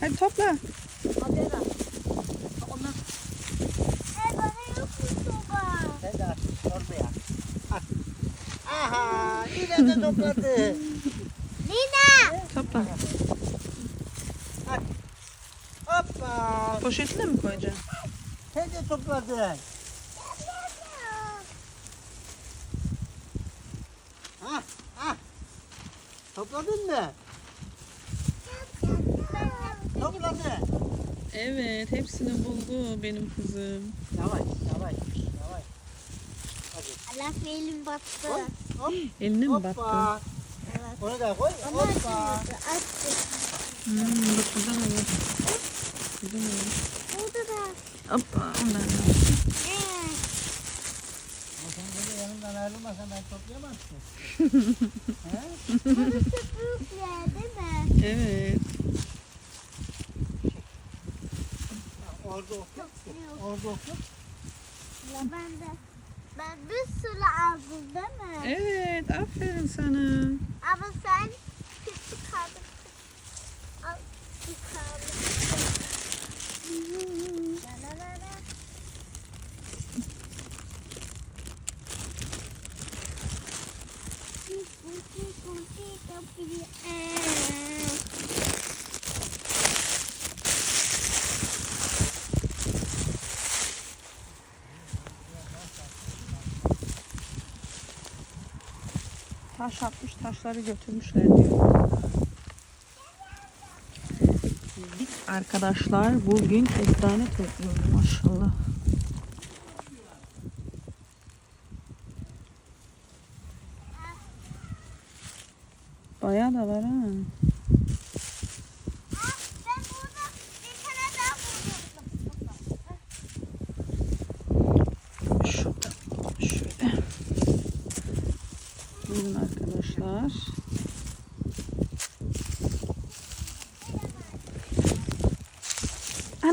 Hadi topla. Hadi E mu soba? sen de at oraya. At. Aha yine de topladı. Nina. Topla. At. Hoppa. Poşetine mi koyacaksın? Sen de topladın. Ha, ha. Topladın mı? Topladı. Evet hepsini buldu benim kızım. Yavaş, yavaş, yavaş. Hadi. Allah elim battı. Hop, hop, Eline mi battı? hoppa. Evet. Onu da koy. Ama Hoppa. Açtı. Hmm, bak güzel oldu. Güzel oldu. Burada da. Hoppa ondan da. Ama sen böyle yanımdan ayrılmasan ben toplayamazsın. He? Burası büyükler değil mi? Evet. Orada ok yok. ki. Orada ok yok. Ya ben de. Ben bir sürü aldım değil mi? Evet aferin sana. Ama sen küçük kaldın. Taş atmış taşları götürmüşler diyor. Arkadaşlar bugün kestane topluyoruz maşallah.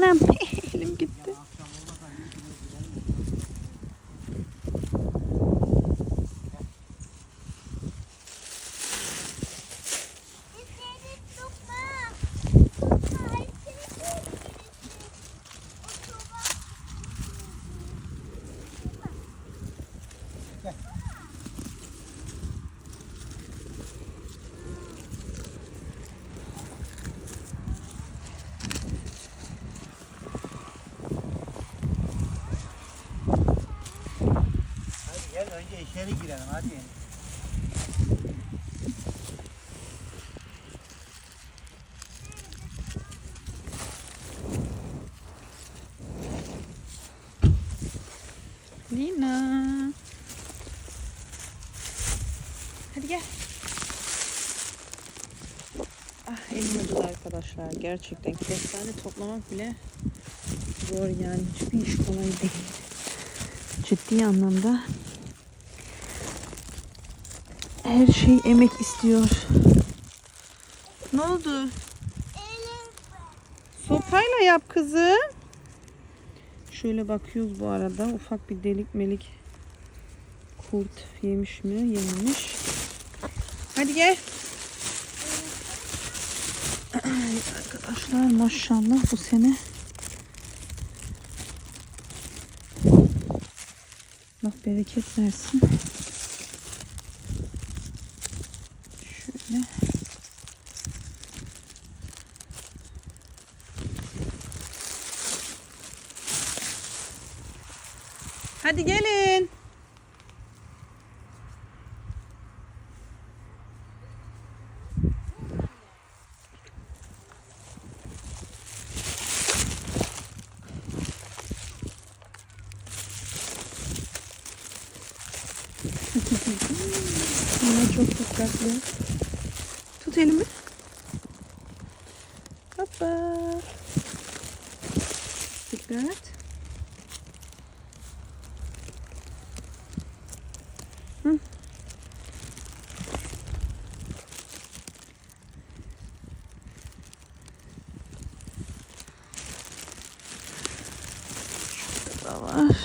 Ma'am önce içeri girelim hadi. Lina. Hadi gel. Ah elim acıdı arkadaşlar. Gerçekten kestane toplamak bile zor yani. Hiçbir iş kolay değil. Ciddi anlamda her şey emek istiyor. Ne oldu? Sopayla yap kızım. Şöyle bakıyoruz bu arada. Ufak bir delik melik kurt yemiş mi? Yememiş. Hadi gel. Arkadaşlar maşallah bu sene Allah bereket versin. Şöyle. Hadi gelin. Yine çok dikkatli. Tut elimi. Hoppa. Dikkat. Hı. Şurada da var.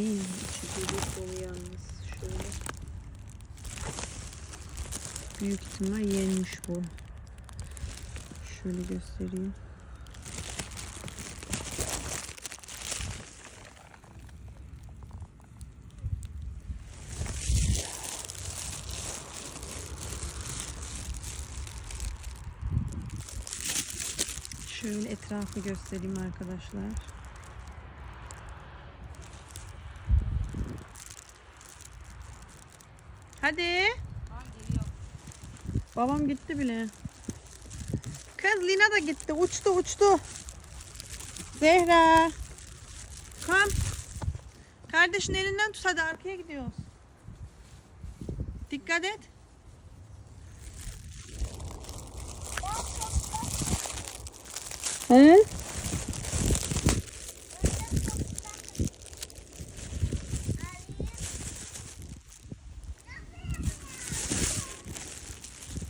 İyi, içi dolu dolu yalnız. Şöyle. Büyük ihtimal yenmiş bu. şöyle göstereyim. Şöyle etrafı göstereyim arkadaşlar. Hadi. Babam gitti bile. Kız Lina da gitti. Uçtu uçtu. Zehra. Kom. Kardeşin elinden tut hadi arkaya gidiyoruz. Dikkat et. He?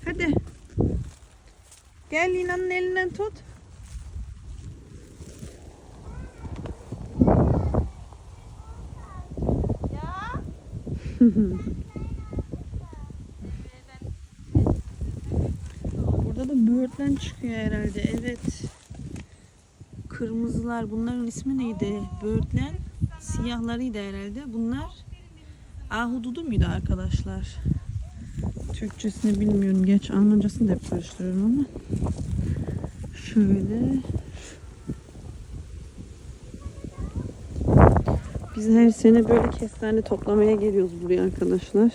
Hadi. Gel Lina'nın elinden tut. Burada da böğürtlen çıkıyor herhalde. Evet. Kırmızılar. Bunların ismi neydi? Böğürtlen. Siyahlarıydı herhalde. Bunlar ahududu muydu arkadaşlar? Türkçesini bilmiyorum. Geç Almancasını da hep karıştırıyorum ama. Şöyle. Biz her sene böyle kestane toplamaya geliyoruz buraya arkadaşlar.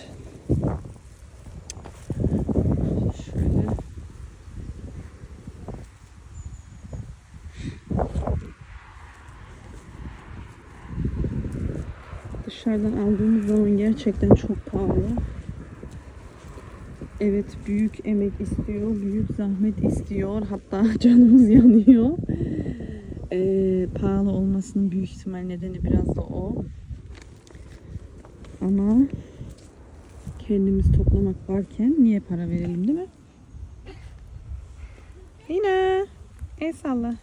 Şöyle. Dışarıdan aldığımız zaman gerçekten çok pahalı. Evet büyük emek istiyor, büyük zahmet istiyor. Hatta canımız yanıyor. Ee, pahalı olmasının büyük ihtimal nedeni biraz da o. Ama kendimiz toplamak varken niye para verelim değil mi? Yine. El salla.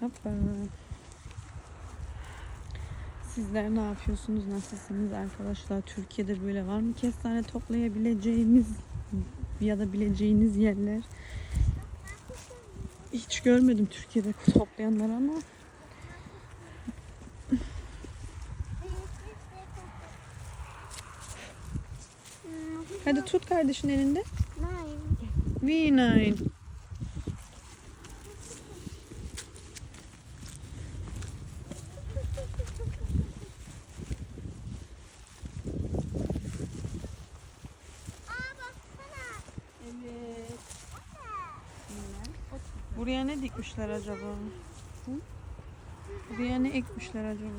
Hoppa. Sizler ne yapıyorsunuz? Nasılsınız arkadaşlar? Türkiye'de böyle var mı kestane toplayabileceğimiz ya da bileceğiniz yerler? Hiç görmedim Türkiye'de toplayanlar ama hadi tut kardeşin elinde. Nein. V9. Dikmişler acaba? Hı? Buraya ne ekmişler acaba?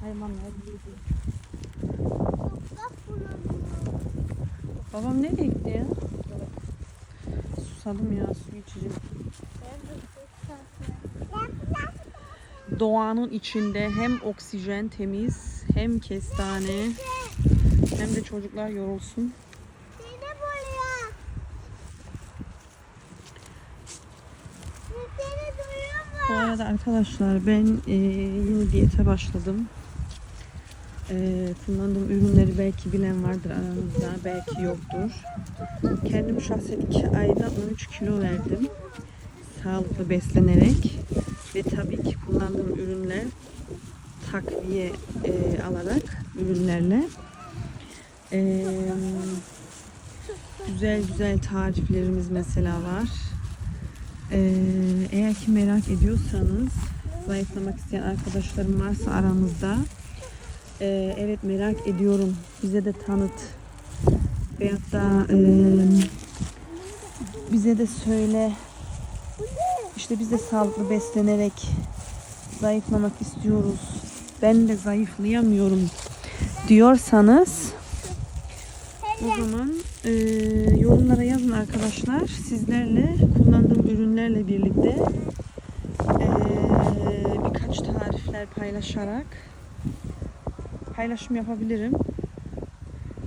Hayvanlar. Babam nereye gitti ya? Susadım ya su içeceğim. Doğanın içinde hem oksijen temiz hem kestane hem de çocuklar yorulsun. Seni buraya. Seni duyuyor Bu mu? Arada arkadaşlar ben e, yeni diyete başladım. E, kullandığım ürünleri belki bilen vardır aranızda, belki yoktur. Kendim şahsen 2 ayda 13 kilo verdim. Sağlıklı beslenerek ve tabii ki kullandığım ürünler takviye e, alarak ürünlerle e, güzel güzel tariflerimiz mesela var. Ee, eğer ki merak ediyorsanız zayıflamak isteyen arkadaşlarım varsa aramızda ee, evet merak ediyorum. Bize de tanıt. Veyahut da e, bize de söyle. İşte biz de sağlıklı beslenerek zayıflamak istiyoruz. Ben de zayıflayamıyorum diyorsanız o zaman e, yorumlara yazın arkadaşlar. Sizlerle kullandığım ürünlerle birlikte e, birkaç tarifler paylaşarak paylaşım yapabilirim.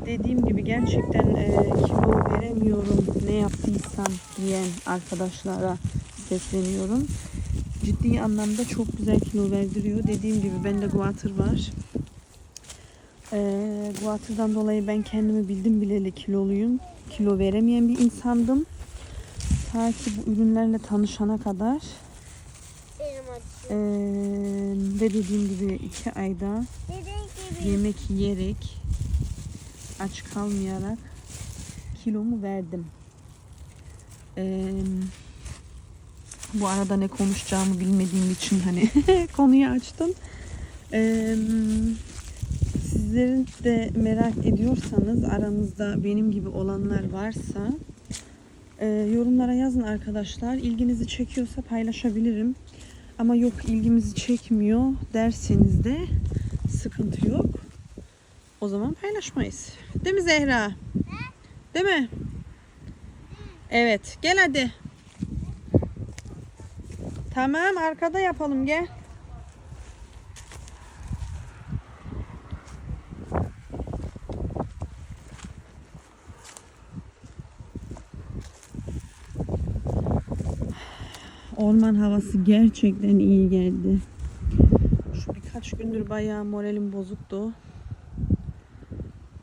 Dediğim gibi gerçekten e, kilo veremiyorum ne yaptıysam diyen arkadaşlara sesleniyorum. Ciddi anlamda çok güzel kilo verdiriyor. Dediğim gibi bende guatr var. Ee, bu hatırdan dolayı ben kendimi bildim bileli kiloluyum. Kilo veremeyen bir insandım. Ta ki bu ürünlerle tanışana kadar. Ee, ve dediğim gibi iki ayda yemek yiyerek aç kalmayarak kilomu verdim. Ee, bu arada ne konuşacağımı bilmediğim için hani konuyu açtım. Ee, sizlerin de merak ediyorsanız aranızda benim gibi olanlar varsa e, yorumlara yazın arkadaşlar. İlginizi çekiyorsa paylaşabilirim. Ama yok ilgimizi çekmiyor derseniz de sıkıntı yok. O zaman paylaşmayız. Değil mi Zehra? Değil mi? Evet. Gel hadi. Tamam arkada yapalım gel. Orman havası gerçekten iyi geldi. Şu birkaç gündür bayağı moralim bozuktu.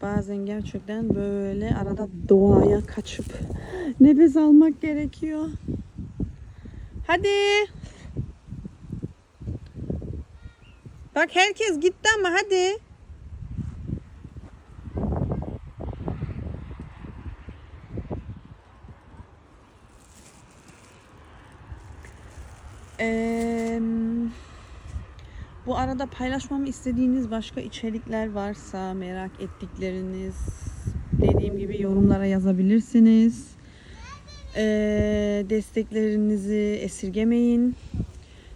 Bazen gerçekten böyle arada doğaya kaçıp nefes almak gerekiyor. Hadi. Bak herkes gitti ama hadi. Bu arada paylaşmamı istediğiniz başka içerikler varsa merak ettikleriniz dediğim gibi yorumlara yazabilirsiniz. Eee, desteklerinizi esirgemeyin.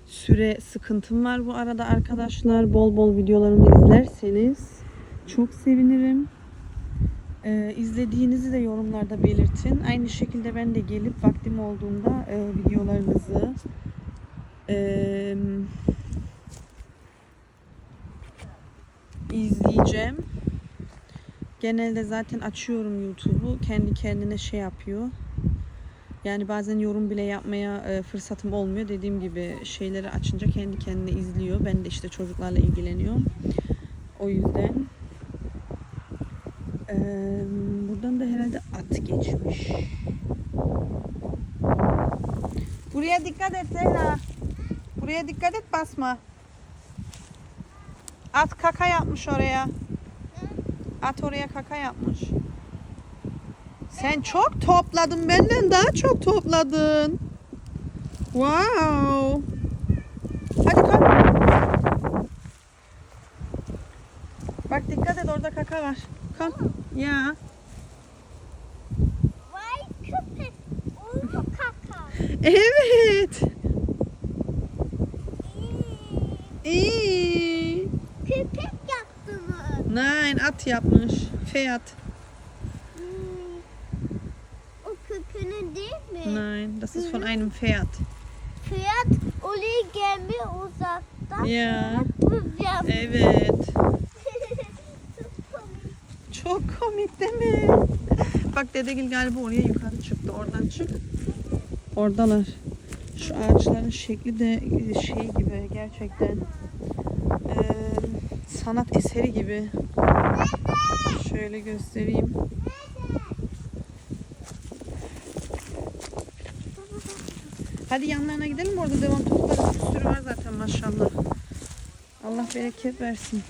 Süre sıkıntım var bu arada arkadaşlar. Bol bol videolarımı izlerseniz çok sevinirim. Eee izlediğinizi de yorumlarda belirtin. Aynı şekilde ben de gelip vaktim olduğunda e, videolarınızı eee, izleyeceğim. Genelde zaten açıyorum YouTube'u. Kendi kendine şey yapıyor. Yani bazen yorum bile yapmaya e, fırsatım olmuyor. Dediğim gibi şeyleri açınca kendi kendine izliyor. Ben de işte çocuklarla ilgileniyorum. O yüzden buradan da herhalde at geçmiş. Buraya dikkat et Zehra. Buraya dikkat et basma. At kaka yapmış oraya. At oraya kaka yapmış. Sen çok topladın. Benden daha çok topladın. Wow. Hadi kalk. Bak dikkat et orada kaka var. Kalk. Ya. Vay köpek. Oldu kaka. Evet. İyi. İyi. Köpek yaptınız. Nein at yapmış. Fiat. Hmm. O köpeğinin değil mi? Nein, das ist von einem Pferd. Fiyat oraya gelmiyor uzaktan. Ya. Evet. Çok komik. Değil mi? Bak Dedegil galiba oraya yukarı çıktı. Oradan çık. Oradalar. Şu ağaçların şekli de şey gibi gerçekten eee, sanat eseri gibi. Şöyle göstereyim. Hadi yanlarına gidelim orada devam toplarız. Bir sürü var zaten maşallah. Allah bereket versin.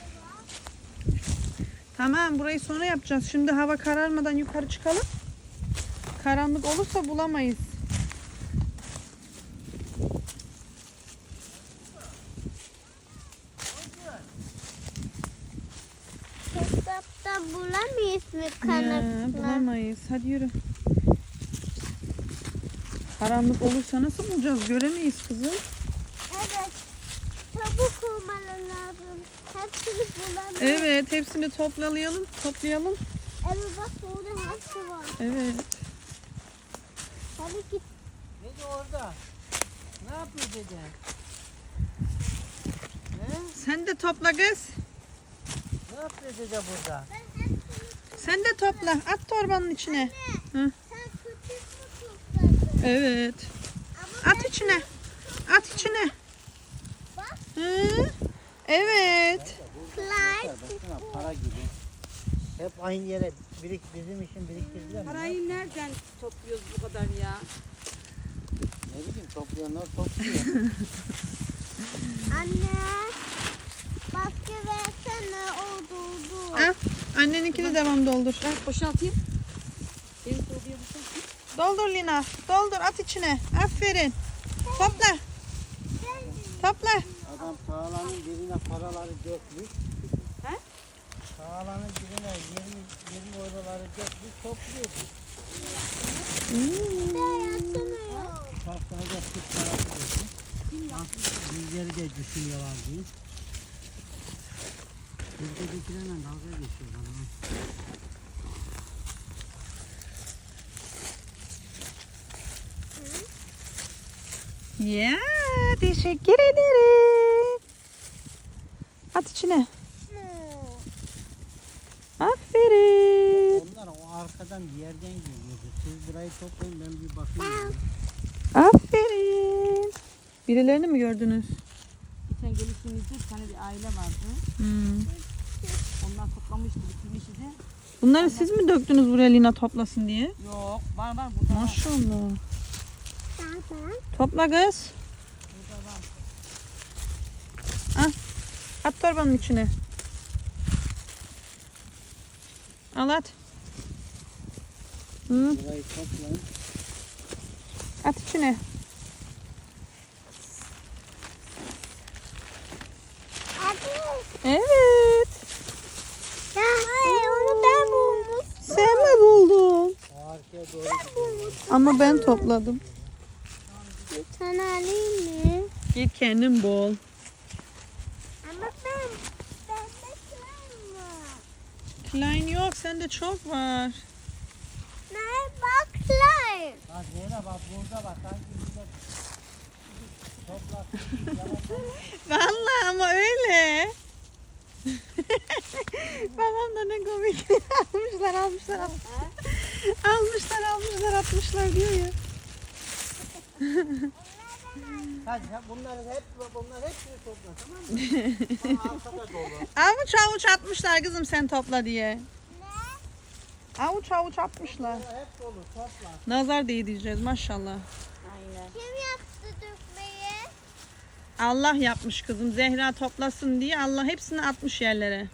Tamam burayı sonra yapacağız. Şimdi hava kararmadan yukarı çıkalım. Karanlık olursa bulamayız. Bulamayız mı Ya, kanatla? bulamayız. Hadi yürü. Karanlık olursa nasıl bulacağız? Göremeyiz kızım. Evet. Çabuk olmalı lazım. Hepsini bulamayız. Evet hepsini toplayalım. Toplayalım. Evet bak orada hepsi var. Evet. Hadi git. Dede orada. Ne yapıyor dede? He? Sen de topla kız. Ne yapıyor dede burada? Sen de topla. At torbanın içine. Hı. Mi topladın? Evet. Ama At içine. At içine. Bak. Hı. Evet. Para gibi. Hep aynı yere birik bizim için biriktirdiler? Parayı nereden topluyoruz bu kadar ya? Ne bileyim toplayanlar topluyor. Anne. Baskı versene o doldu. Al. Anneninkini devam doldur. Ben boşaltayım. Benim boşaltayım. Doldur Lina. Doldur at içine. Aferin. Topla. Topla. Adam sağlanın birine paraları dökmüş. He? Sağlanın birine 20, 20 euroları dökmüş topluyor. Ben yatamıyorum. Parkına da parası dökmüş. Bizleri de düşünüyorlar diye. Bizdekilerle dalga geçiyorlar. ha. Ya teşekkür ederim. At içine. Aferin. Onlar o arkadan bir yerden geliyordu. Siz burayı toplayın ben bir bakayım. Aferin. Birilerini mi gördünüz? Geçen gelişimizde bir tane bir aile vardı. Hmm. Onlar toplamıştı, bitirmişti de. Bunları siz mi döktünüz buraya Lina toplasın diye? Yok, var var burada var. Maşallah. Topla kız. Burada var. At torbanın içine. Al at. Hı, at içine. Evet. Ya hayır onu ben bulmuştum. Sen mi buldun? Doğru gidiyor. Ama ben topladım. Bir tane alayım mı? Git kendin bol. Ama ben ben de var. Klein yok sende çok var. Ne bak slime. Ha Zeynep bak burada bak. Sanki. Yalandan Vallahi ama öyle. Babam da ne komik. almışlar almışlar almışlar. almışlar almışlar atmışlar diyor ya. Hadi bunları hep bunlar hepsini topla tamam mı? Ama arkada dolu. Avuç avuç atmışlar kızım sen topla diye. Avuç avuç atmışlar. Hep dolu topla. Nazar değdireceğiz maşallah. Aynen. Kim yaptı dökmeyi? Allah yapmış kızım. Zehra toplasın diye Allah hepsini atmış yerlere. Mı?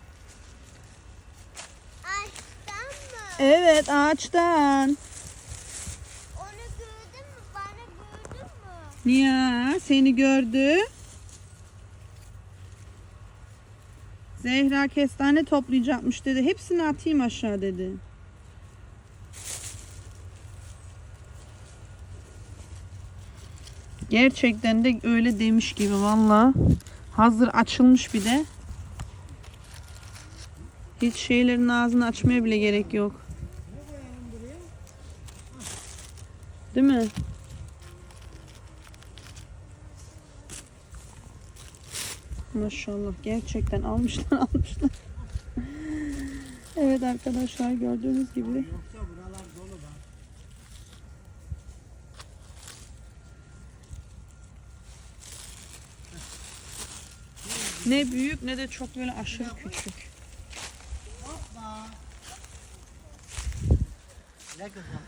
Evet ağaçtan. Onu gördün mü? Bana gördün mü? Ya seni gördü. Zehra kestane toplayacakmış dedi. Hepsini atayım aşağı dedi. Gerçekten de öyle demiş gibi valla. Hazır açılmış bir de. Hiç şeylerin ağzını açmaya bile gerek yok. Değil mi? Maşallah gerçekten almışlar almışlar. evet arkadaşlar gördüğünüz gibi Yoksa buralar dolu bak. Ne büyük ne de çok böyle aşırı küçük. Hoppa. Ne kızım?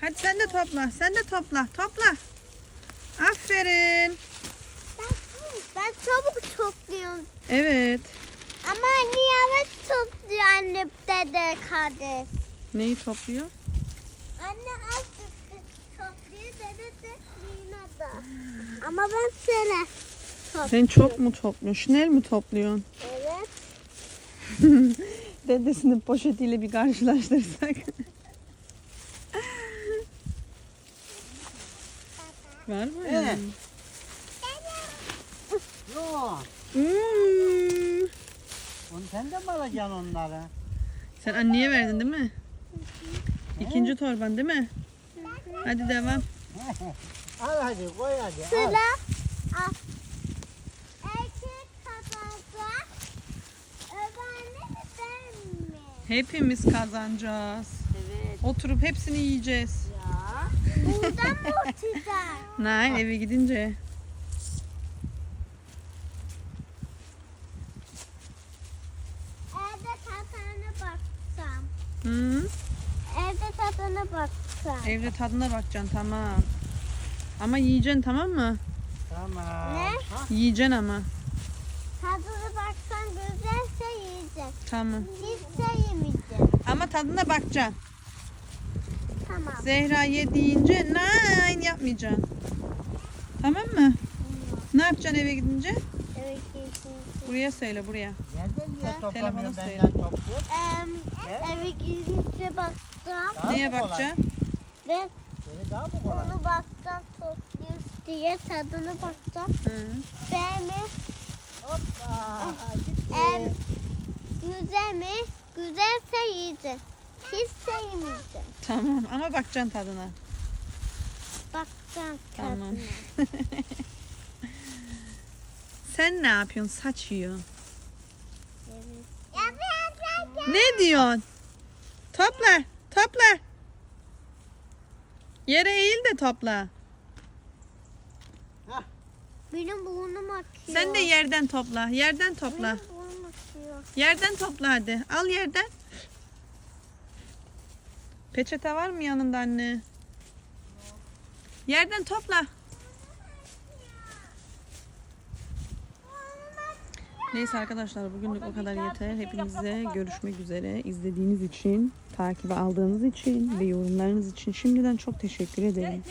Hadi sen de topla sen de topla topla. Aferin. Ben, ben çabuk topluyorum. Evet. Ama anne yavaş topluyor anne dede kardeş. Neyi topluyor? Anne az topluyor dede de Lina da. Ama ben seni topluyorum. Sen çok mu topluyorsun? Şnel mi topluyorsun? Evet. Dedesinin poşetiyle bir karşılaştırsak. Var mı? Evet. Yok. Hmm. Onu sen de mi alacaksın onları? Sen anneye verdin değil mi? İkinci torban değil mi? Hadi devam. al hadi koy hadi. Sıra al. Erkek kazanacak. Öbürünü de ben mi? Hepimiz kazanacağız. Evet. Oturup hepsini yiyeceğiz. Ya. Buradan mı uçacağız? Nail eve gidince. Evde tadına baksam. Hı? Evde tadına baksam. Evde tadına bakacaksın tamam. Ama yiyeceksin tamam mı? Tamam. Ne? Yiyeceksin ama. Tadına baksan güzelse yiyeceksin. Tamam. Hiçse yemeyeceksin. Ama tadına bakacaksın. Tamam. Zehra ye deyince nein yapmayacaksın. Tamam mı? Ne yapacaksın eve gidince? Evet kesinlikle. Buraya söyle buraya. Nereden Telefonu söyle. Em, eve gidince baktım Daha Neye bakacaksın? Ve Böyle daha mı kolay? onu baktım topluyoruz diye tadına baktım. Hı. Beğenmiş. Hoppa. Em, Gitti. güzel mi? Güzelse yiyeceksin. Hiçse yemeyeceksin. Tamam ama bakacaksın tadına. Tamam. tadına. Sen ne yapıyorsun? Saç yiyorsun. Ne diyorsun? Topla. Topla. Yere eğil de topla. Benim burnum akıyor. Sen de yerden topla. Yerden topla. Benim burnum akıyor. Yerden topla hadi. Al yerden. Peçete var mı yanında anne? Yerden topla. Neyse arkadaşlar bugünlük o kadar yeter. Hepinize görüşmek üzere. İzlediğiniz için, takibe aldığınız için ve yorumlarınız için şimdiden çok teşekkür ederim.